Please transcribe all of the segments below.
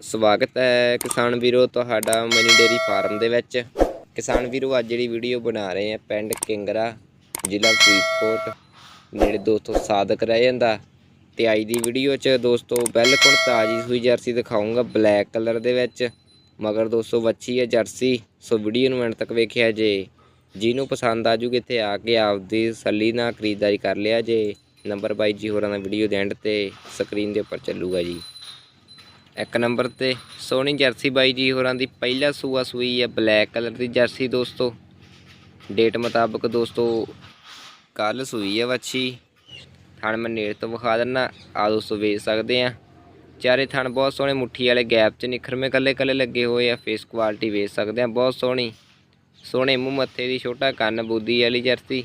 ਸਵਾਗਤ ਹੈ ਕਿਸਾਨ ਵੀਰੋ ਤੁਹਾਡਾ ਮਨੀ ਡੇਰੀ ਫਾਰਮ ਦੇ ਵਿੱਚ। ਕਿਸਾਨ ਵੀਰੋ, ਅੱਜ ਜਿਹੜੀ ਵੀਡੀਓ ਬਣਾ ਰਹੇ ਆ ਪਿੰਡ ਕਿੰਗਰਾ, ਜ਼ਿਲ੍ਹਾ ਫਰੀਦਕੋਟ, ਨੇੜੇ ਦੋਸਤੋ ਸਾਦਕ ਰਹਿ ਜਾਂਦਾ। ਤੇ ਅੱਜ ਦੀ ਵੀਡੀਓ 'ਚ ਦੋਸਤੋ ਬਿਲਕੁਲ ਤਾਜ਼ੀ ਸੂਈ ਜਰਸੀ ਦਿਖਾਉਂਗਾ ਬਲੈਕ ਕਲਰ ਦੇ ਵਿੱਚ। ਮਗਰ ਦੋਸਤੋ ਵੱਛੀ ਹੈ ਜਰਸੀ, ਸੋ ਵੀਡੀਓ ਨੂੰ ਐਂਡ ਤੱਕ ਵੇਖਿਆ ਜੇ। ਜਿਹਨੂੰ ਪਸੰਦ ਆ ਜੂਗੀ ਇੱਥੇ ਆ ਕੇ ਆਪਦੀ ਸੱਲੀ ਨਾਲ ਖਰੀਦਦਾਰੀ ਕਰ ਲਿਆ ਜੇ। ਨੰਬਰ ਬਾਈ ਜੀ ਹੋਰਾਂ ਦਾ ਵੀਡੀਓ ਦੇ ਐਂਡ ਤੇ ਸਕਰੀਨ ਦੇ ਉੱਪਰ ਚੱਲੂਗਾ ਜੀ। ਇੱਕ ਨੰਬਰ ਤੇ ਸੋਹਣੀ ਜਰਸੀ ਬਾਈ ਜੀ ਹੋਰਾਂ ਦੀ ਪਹਿਲਾ ਸੂਆ ਸੂਈ ਹੈ ਬਲੈਕ ਕਲਰ ਦੀ ਜਰਸੀ ਦੋਸਤੋ। ਡੇਟ ਮੁਤਾਬਕ ਦੋਸਤੋ ਕੱਲ ਸੂਈ ਹੈ ਵੱਛੀ। ਥਣ ਮੈਂ ਨੇੜ ਤੋਂ ਵਿਖਾ ਦਿੰਨਾ, ਆ ਦੋਸਤੋ ਵੇਚ ਸਕਦੇ ਆ। ਚਾਰੇ ਥਣ ਬਹੁਤ ਸੋਹਣੇ, ਮੁੱਠੀ ਵਾਲੇ ਗੈਪ 'ਚ ਨਿਖਰਵੇਂ ਕੱਲੇ ਕੱਲੇ ਲੱਗੇ ਹੋਏ ਆ। ਫੇਸ ਕੁਆਲਿਟੀ ਵੇਚ ਸਕਦੇ ਆ, ਬਹੁਤ ਸੋਹਣੀ। ਸੋਹਣੇ ਮੂੰਹ ਮੱਥੇ ਦੀ ਛੋਟਾ ਕੰਨ ਬੁੱਧੀ ਵਾਲੀ ਜਰਸੀ।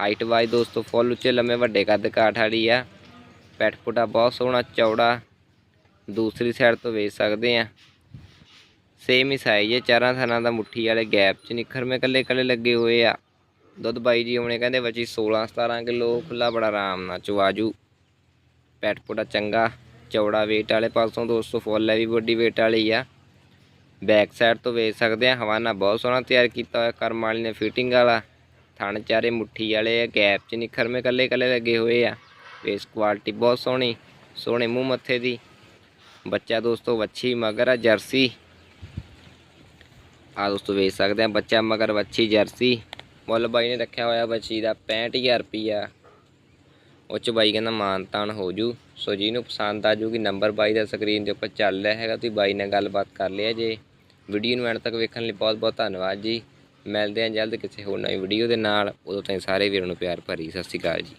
ਹਾਈਟ ਵਾਈਜ਼ ਦੋਸਤੋ ਫੁੱਲ ਉੱਚੇ ਲੰਮੇ ਵੱਡੇ ਕੱਦ ਕਾਠ ਵਾਲੀ ਆ। ਪੈਟ ਪੁੱਟਾ ਬਹੁਤ ਸੋਹਣਾ, ਚੌੜਾ। ਦੂਸਰੀ ਸਾਈਡ ਤੋਂ ਵੇਚ ਸਕਦੇ ਆ ਸੇਮ ਹੀ ਸਾਈਜ਼ ਹੈ, ਚਾਰਾਂ ਥਾਨਾਂ ਦਾ ਮੁੱਠੀ ਵਾਲੇ ਗੈਪ 'ਚ। ਨਿਖਰਵੇਂ ਕੱਲੇ ਕੱਲੇ ਲੱਗੇ ਹੋਏ ਆ। ਦੁੱਧ ਬਾਈ ਜੀ ਹੁਣੇ ਕਹਿੰਦੇ ਬੱਚੀ 16 17 ਕਿਲੋ ਖੁੱਲਾ ਬੜਾ ਆਰਾਮ ਨਾਲ ਚਵਾਜੂ ਪੈਟ ਪੁੱਟਾ ਚੰਗਾ, ਚੌੜਾ weight ਵਾਲੇ ਪਾਸੋਂ ਦੋਸਤੋ ਫੁੱਲ ਹੈ ਵੀ, ਵੱਡੀ weight ਵਾਲੀ ਆ। ਬੈਕ ਸਾਈਡ ਤੋਂ ਵੇਚ ਸਕਦੇ ਆ ਹਵਾਨਾ ਬਹੁਤ ਸੋਹਣਾ ਤਿਆਰ ਕੀਤਾ ਹੋਇਆ, ਕਰਮ ਵਾਲੀ ਨੇ ਫਿਟਿੰਗ ਵਾਲਾ। ਥਣ ਚਾਰੇ ਮੁੱਠੀ ਵਾਲੇ ਆ ਗੈਪ 'ਚ। ਨਿਖਰਵੇਂ ਕੱਲੇ ਕੱਲੇ ਲੱਗੇ ਹੋਏ ਆ। ਫੇਸ ਕੁਆਲਿਟੀ ਬਹੁਤ ਸੋਹਣੀ, ਸੋਹਣੇ ਮੂੰਹ ਮੱਥੇ ਦੀ। ਬੱਚਾ ਦੋਸਤੋ ਵੱਛੀ ਮਗਰ ਆ ਜਰਸੀ। ਆ ਦੋਸਤੋ ਵੇਚ ਸਕਦੇ ਆ, ਬੱਚਾ ਮਗਰ ਵੱਛੀ ਜਰਸੀ। ਮੁੱਲ ਬਾਈ ਨੇ ਰੱਖਿਆ ਹੋਇਆ ਬੱਚੀ ਦਾ 65000 ਰੁਪਈਆ। ਉਹ 'ਚ ਬਾਈ ਕਹਿੰਦਾ ਮਾਨ ਤਾਨ ਹੋ ਜੂ। ਸੋ ਜਿਹਨੂੰ ਪਸੰਦ ਆ ਜੂਗੀ ਨੰਬਰ ਬਾਈ ਦਾ ਸਕਰੀਨ ਦੇ ਉੱਪਰ ਚੱਲ ਰਿਹਾ ਹੈਗਾ, ਤੁਸੀਂ ਬਾਈ ਨਾਲ ਗੱਲਬਾਤ ਕਰ ਲਿਆ ਜੇ। ਵੀਡੀਓ ਨੂੰ ਐਂਡ ਤੱਕ ਵੇਖਣ ਲਈ ਬਹੁਤ ਬਹੁਤ ਧੰਨਵਾਦ ਜੀ। ਮਿਲਦੇ ਹਾਂ ਜਲਦ ਕਿਸੇ ਹੋਰ ਨਵੀਂ ਵੀਡੀਓ ਦੇ ਨਾਲ। ਉਦੋਂ ਤਾਈਂ ਸਾਰੇ ਵੀਰਾਂ ਨੂੰ ਪਿਆਰ ਭਰੀ, ਸਤਿ ਸ਼੍ਰੀ ਅਕਾਲ ਜੀ।